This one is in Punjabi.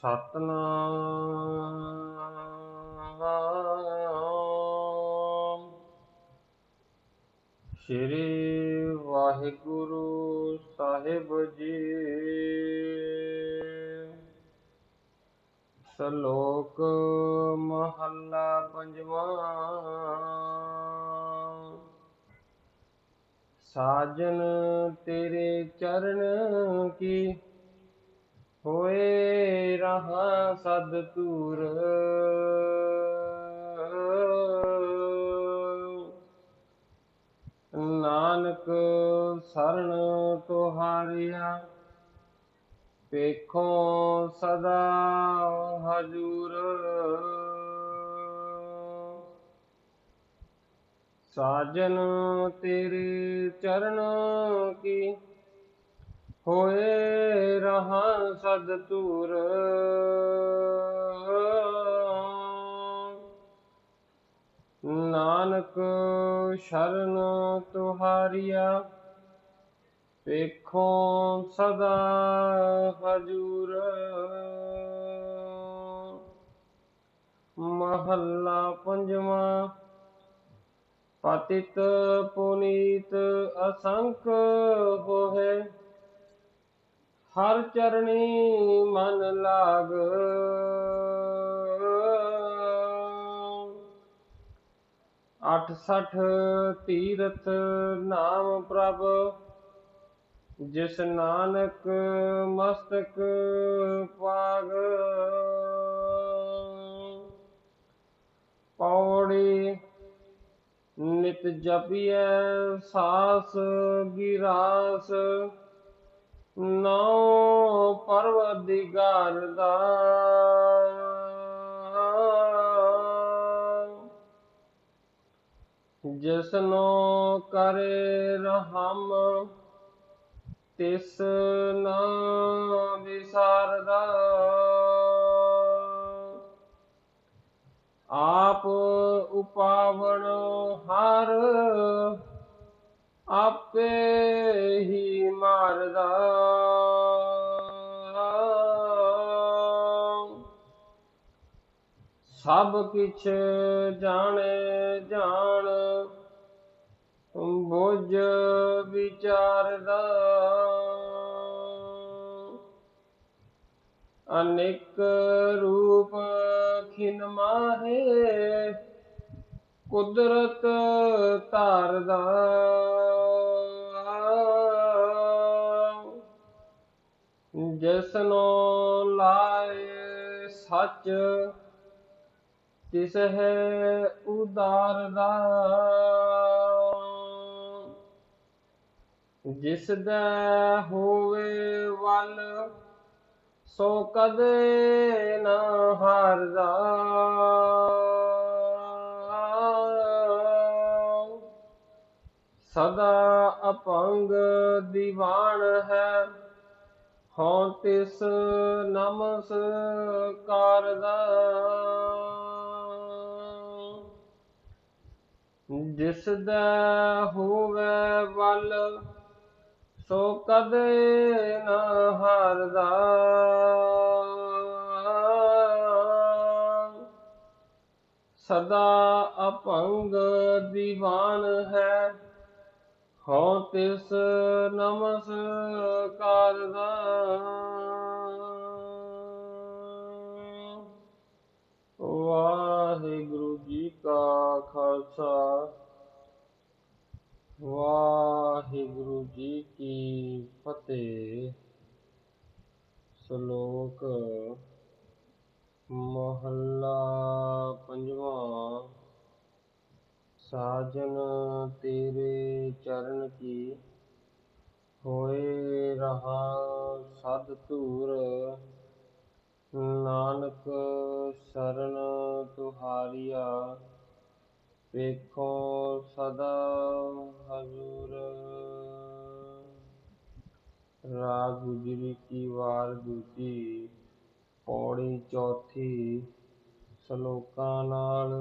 ਸਤਨਾਮ। ਸ੍ਰੀ ਵਾਹਿਗੁਰੂ ਸਾਹਿਬ ਜੀ। ਸ਼ਲੋਕ ਮਹੱਲਾ ਪੰਜਵਾਂ। ਸਾਜਨ ਤੇਰੇ ਚਰਨ ਕੀ ਹੋਏ ਰਹਾ ਸਦ ਤੂਰ ਨਾਨਕ ਸਰਣ ਤੁਹਾਰਿਆ ਵੇਖੋ ਸਦਾ ਹਜੂਰ। ਸਾਜਨ ਤੇਰੇ ਚਰਨ ਕੀ ਹੋਏ ਰਹਾ ਸਦ ਤੂਰ ਨਾਨਕ ਸ਼ਰਨ ਤੁਹਾਰੀਆ, ਵੇਖੋ ਸਦਾ ਹਜੂਰ। ਮਹੱਲਾ ਪੰਜਵਾਂ, ਪਤਿਤ ਪੁਨੀਤ ਅਸੰਖ ਹੋਏ। ਹਰ ਚਰਣੀ ਮਨ ਲਾਗ। ਅਠ ਸਠ ਤੀਰਥ ਨਾਮ ਪ੍ਰਭ, ਜਿਸ ਨਾਨਕ ਮਸਤਕ ਪਾਗ ਪੌੜੀ ਨਿਤ ਜਪੀਐ, ਸਾਸ ਗਿਰਾਸ। ਨੌ ਪਰਵਦਿਗਾਰ ਦਾ। ਜਿਸਨੋ ਕਰੇ ਰਹਮ ਤਿਸ ਨਾ ਵਿਸਾਰਦਾ। ਆਪ ਉਪਾਵਣ ਹਰ ਆਪੇ ਹੀ ਮਾਰਦਾ। ਸਭ ਕਿਛ ਜਾਣੇ ਜਾਣ ਬੋਝ ਵਿਚਾਰਦਾ। ਅਨੇਕ ਰੂਪ ਖਿਨ ਮਾਹੇ ਕੁਦਰਤ ਧਾਰਦਾ। ਜਿਸਨੋ ਲਾਏ ਸੱਚ ਤਿਸ ਹੈ ਉਦਾਰਦਾ। ਜਿਸ ਦਾ ਹੋਵੇ ਵੱਲ, ਸੋ ਕਦੇ ਨਾ ਹਾਰਦਾ। ਸਦਾ ਅਪੰਗ ਦੀਵਾਨ ਹੈ। ਹਉ ਤਿਸ ਨਮਸਕਾਰਦਾ ਜਿਸ ਦਾ ਹੋਵੇ ਵੱਲ ਸੋ ਕਦੇ ਨਾ ਹਾਰਦਾ। ਸਦਾ ਅਪੰਗ ਦੀਵਾਨ ਹੈ। ਹਉ ਤਿਸ ਨਮਸਕਾਰ ਦਾ ਵਾਹਿਗੁਰੂ ਜੀ ਕਾ ਖਾਲਸਾ ਵਾਹਿਗੁਰੂ ਜੀ ਕੀ ਫਤਿਹ ਸ਼ਲੋਕ ਮਹੱਲਾ ਪੰਜਵਾਂ ਸਾਜਨ ਤੇਰੇ ਚਰਨ ਕੀ ਹੋਏ ਰਹਾ ਸਦ ਧੂਰ। ਨਾਨਕ ਸ਼ਰਨ ਤੁਹਾਰੀਆ, ਵੇਖੋ ਸਦਾ ਹਜ਼ੂਰ। ਰਾਗ ਗੁਜਰੀ ਕੀ ਵਾਰ ਦੂਜੀ, ਪੌੜੀ ਚੌਥੀ, ਸ਼ਲੋਕਾਂ ਨਾਲ